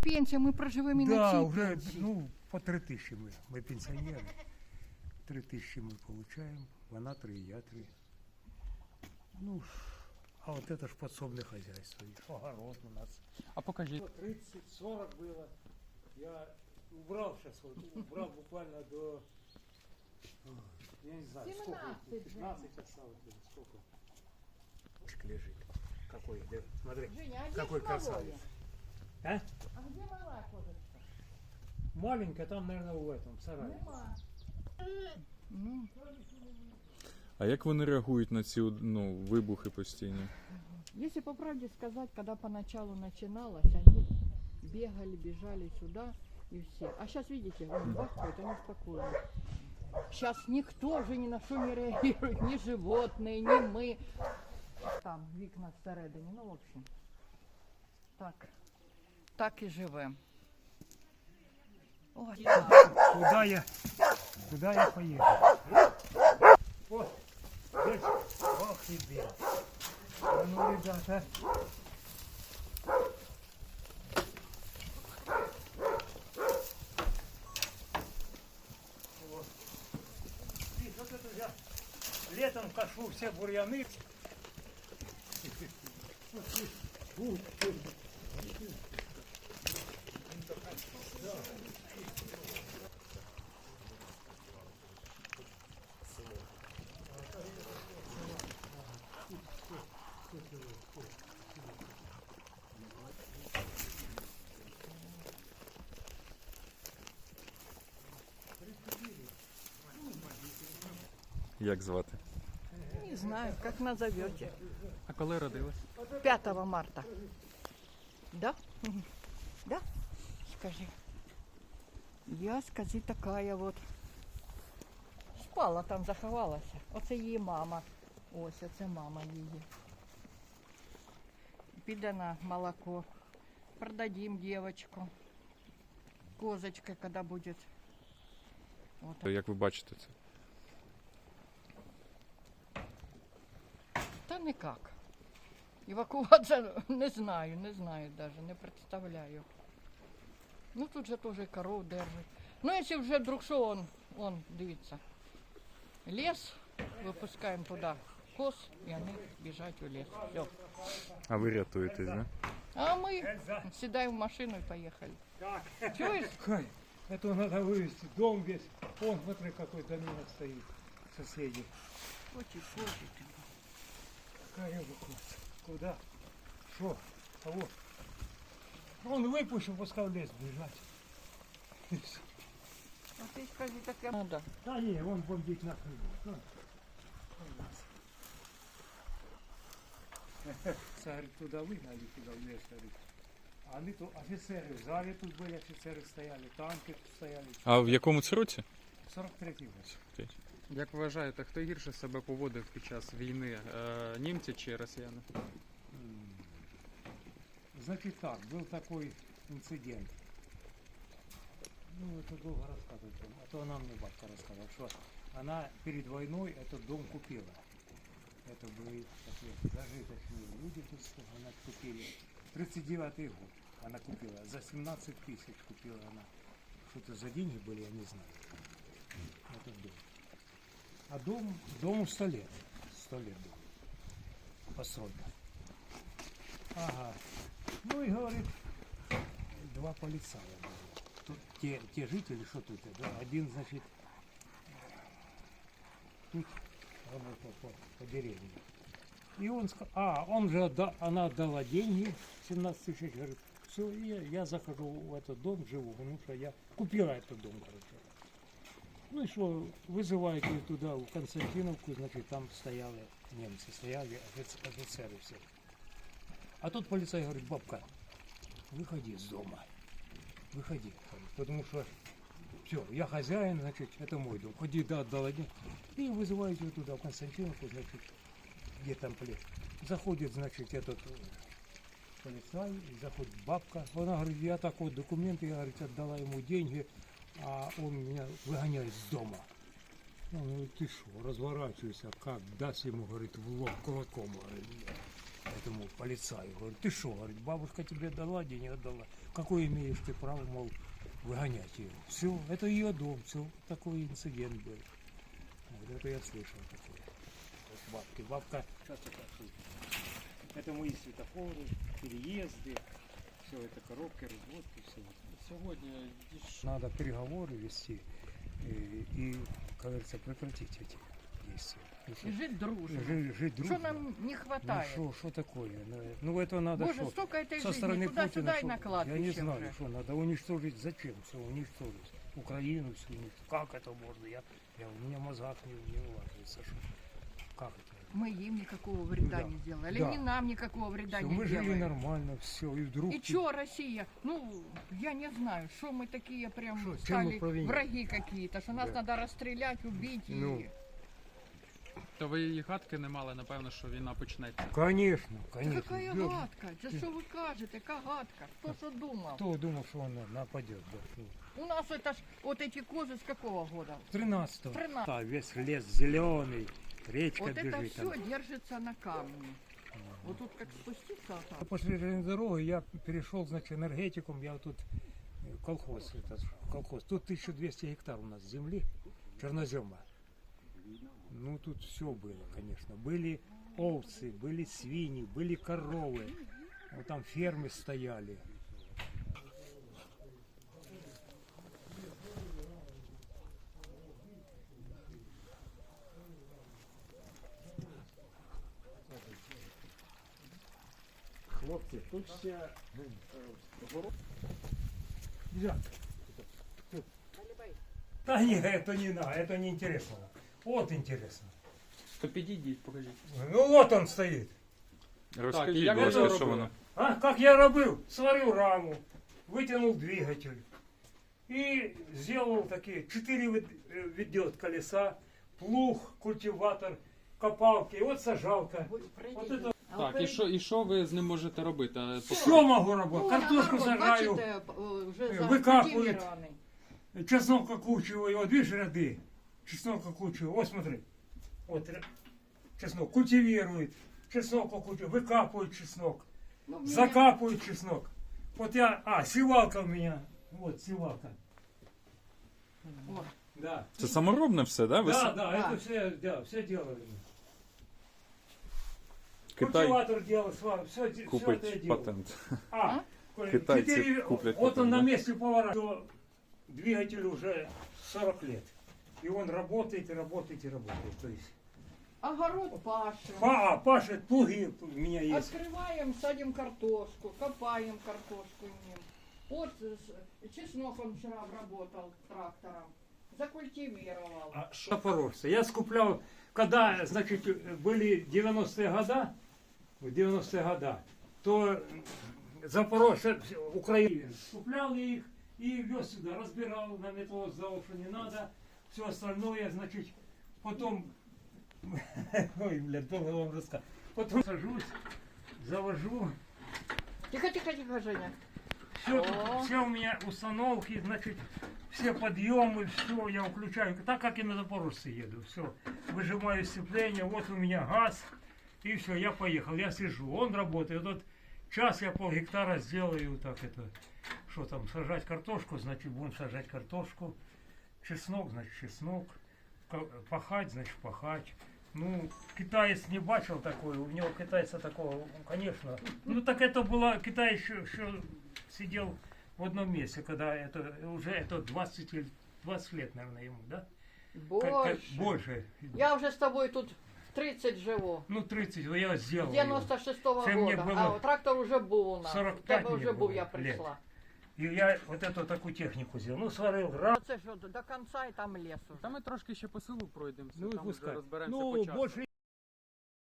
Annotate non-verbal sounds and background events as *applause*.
пенсія, ми проживемо і на Да, цій уже, пенсії. ну, по три тисячі ми, ми пенсіонери. Три тисячі ми получаємо, вона три, я три. Ну, а вот это ж подсобное хозяйство, и огород у нас. А покажіть. 30-40 было. Я убрал сейчас, вот, убрал буквально до, я не знаю, сколько, 15 осталось, или сколько. Лежит. Какой, да, смотри, Женя, а какой где малое? красавец. А? А где малая козочка? Маленькая там, наверное, в этом, в сарае. Нема. Ну, А як вони реагують на ці ну, вибухи постійні? Если по правде сказать, когда поначалу начиналось, они бегали, бежали сюда и все. А сейчас, видите, он бахает, они спокойны. Сейчас никто уже ни на что не реагирует, ни животные, ни мы. Там вікна всередині, ну, в общем. Так, так і живемо. Ой, Куда я, куда я поехал? Вот, здесь, ох и блин. А ну, ребята. Вот. Видишь, вот это я летом кошу все бурьяны. Як звати? не знаю, как назовете. А коли родилась? 5 марта. Да? Мгм. Да? Скажи. Я, скажи, такая вот. Спала там, заховалася. Оце її мама. Ось, оце мама її. Піде на молоко. Продадим девочку. Козочка, когда будет. Вот. Як ви бачите це? никак. Евакуація *laughs* не знаю, не знаю даже, не представляю. Ну тут же теж коров держать. Ну, якщо вже вдруг що, он, он, дивіться. Ліс, випускаємо туди коз, і вони біжать у ліс. Все. А ви рятуєтесь, да? А ми сідаємо в машину і поїхали. Так. Чуєш? Хай, это надо вывести. Дом весь. Вон, смотри, какой доминок стоит. Соседи. Очі, очі. Какая эвакуация? Куда? Что? Кого? Он выпущу, пускай в лес бежать. А ти скажи таке. Надо. Да не, вон бомбить нахрен. Ну, Царь туда выгнали, туда в лес, говорит. А они тут офицеры, в зале тут были офицеры стояли, танки тут стояли. А в якому це році? 43-й год. Як вважаєте, хто гірше себе поводив під час війни? Е, німці чи росіяни? М. Значит так, был такой инцидент. Ну, это долго рассказывать, вам, а то она мне бабка рассказала, что она перед войной этот дом купила. Это были такие зажиточные люди, тут что она купили. 39 год она купила, за 17 тысяч купила она. Что-то за деньги были, я не знаю. А дом, дому 100 лет. 100 лет дом. Постройка. Ага. Ну и говорит, два полицая. было. Тут те, те жители, что тут, да, один, значит, тут работал по, по деревне. И он сказал, а, он же, отда- она отдала деньги, 17 тысяч, говорит, все, я, я захожу в этот дом, живу, потому что я купила этот дом, короче. Ну и что, вызывают ее туда, в Константиновку, значит, там стояли немцы, стояли офиц- офицеры все. А тут полицай говорит, бабка, выходи из дома. Выходи. Потому что все, я хозяин, значит, это мой дом. Ходи, да, отдала деньги. И вызывают ее туда, в Константиновку, значит, где там плед. Заходит, значит, этот э, полицай, заходит бабка. Она говорит, я так вот документы, я, говорит, отдала ему деньги, а он меня выгоняет с дома. Он говорит, ты что, разворачивайся, как даст ему, говорит, в лоб кулаком, говорит, этому полицаю. Говорит, ты что, говорит, бабушка тебе дала, денег отдала. какое имеешь ты право, мол, выгонять ее? Все, это ее дом, все, такой инцидент был. Вот это я слышал такое. Бабки. Бабка. Это мои светофоры, переезды, все это коробки, разводки, все. Сьогодні Надо переговоры вести и, и как говорится, прекратить эти действия. Ну, И что- жить дружно. жи- жить Что дружно. нам не Ну хватает? что, что такое? Ну, Ну это надо Боже, что? столько этой Со жизни стороны туда-сюда Путина, и что- на я не знаю, что надо уничтожить. Зачем все уничтожить? Украину всю уничтожить. Как это можно? Я, я, у меня в мозгах не, не улаживается. Что, как это? Мы им никакого вреда Да. не сделали, Да. ни нам никакого вреда Всё, не мы жили делаем. нормально, все, и вдруг... И тут- чё Россия? Ну, я не знаю, что мы такие прям Шо, чем мы стали провинились? враги какие-то, что нас Да. надо расстрелять, убить. Ну. И... то ви її гадки не мали, напевно, що війна почнеться. Конечно, Да конечно. какая Бё- гадка? За что вы кажете? Какая гадка? Кто что думал? Кто думал, что он нападет? Да, ну, У нас это ж вот эти козы с какого года? 13 13. Да, весь лес зеленый, речка Вот это бежит. все там. держится на камне. Вот тут как спуститься, а там. После железной дороги я перешел, значит, энергетикум, я вот тут э, колхоз, это колхоз. Тут 1200 гектар у нас земли, чернозема. Ну, тут все было, конечно. Были овцы, были свиньи, были коровы. Вот там фермы стояли. тут все Взять. Да не, это не надо, это не интересно. Вот интересно. То підійдіть, покажіть. Ну вот он стоит. Розкажіть, як будь ви це ласка, що робили? воно. А, как я робил? Сварил раму, вытянул двигатель и сделал такие четыре вид- э, ведет колеса, плуг, культиватор, копалки, и вот сажалка. Вы Вот пройдите. это А Так, вы і що, і що ви з ним можете робити? А, поки- все могу Ну, работать. Картошку народ, сажаю, бачите, э, уже Э, за- выкапывают. культивированный. чеснок окучиваю, вот видишь ряды, чеснок окучиваю, вот смотри, вот ря- чеснок культивирует, чеснок окучивает, выкапывают чеснок, Ну, меня- закапывают чеснок. Вот я, а, севалка у меня, вот севалка. О, Да. Це саморобне все, да? Ви Да, с- да, Да. это все, да, все делали. Китай Культиватор делал, все, все, это я купить делал. патент. А, Китайцы четыре- куплят Вот потом, он на да? месте повара. Двигатель уже 40 лет. И он работает, и работает, и работает. То есть, огород пашем. па, а, пашет, плуги у меня есть. Открываем, садим картошку, копаем картошку ним. Вот с- чеснок он вчера обработал трактором. Закультивировал. А что Запорожцы? Я скуплял, когда, значит, были 90-е года, в 90-е года, то Запорожцы, Украина, скуплял их и вез сюда, разбирал на металлолом, сдал, что не надо, все остальное, значит, потом, *laughs* ой, блядь, долго вам рассказывать, потом сажусь, завожу, Тихо, тихо, тихо, Женя. все, все у меня установки, значит, все подъемы, все я включаю, так как и на Запорожце еду, все, выжимаю сцепление, вот у меня газ, и все, я поехал, я сижу, он работает, вот час я пол гектара сделаю, так это, что там, сажать картошку, значит, будем сажать картошку, чеснок, значит, чеснок, пахать, значит, пахать. Ну, китаец не бачил такое, у него китайца такого, ну, конечно. Ну, так это было, Китай еще, еще сидел в одном месте, когда это уже это 20, лет- 20 лет, наверное, ему, да? Как- как- Больше. больше. Я уже с тобой тут 30 живу. Ну, 30, я сделал. З его. 96-го Це мені года. було А трактор уже був у нас. 45 У тебе мені вже був, було я лет. прийшла. И я вот эту такую технику сделал. Ну, сварил раз. Це ж до кінця і там ліс уже. Та ми трошки ще по селу пройдемося, Ну, там вже пускай. розберемося Ну, по часу. больше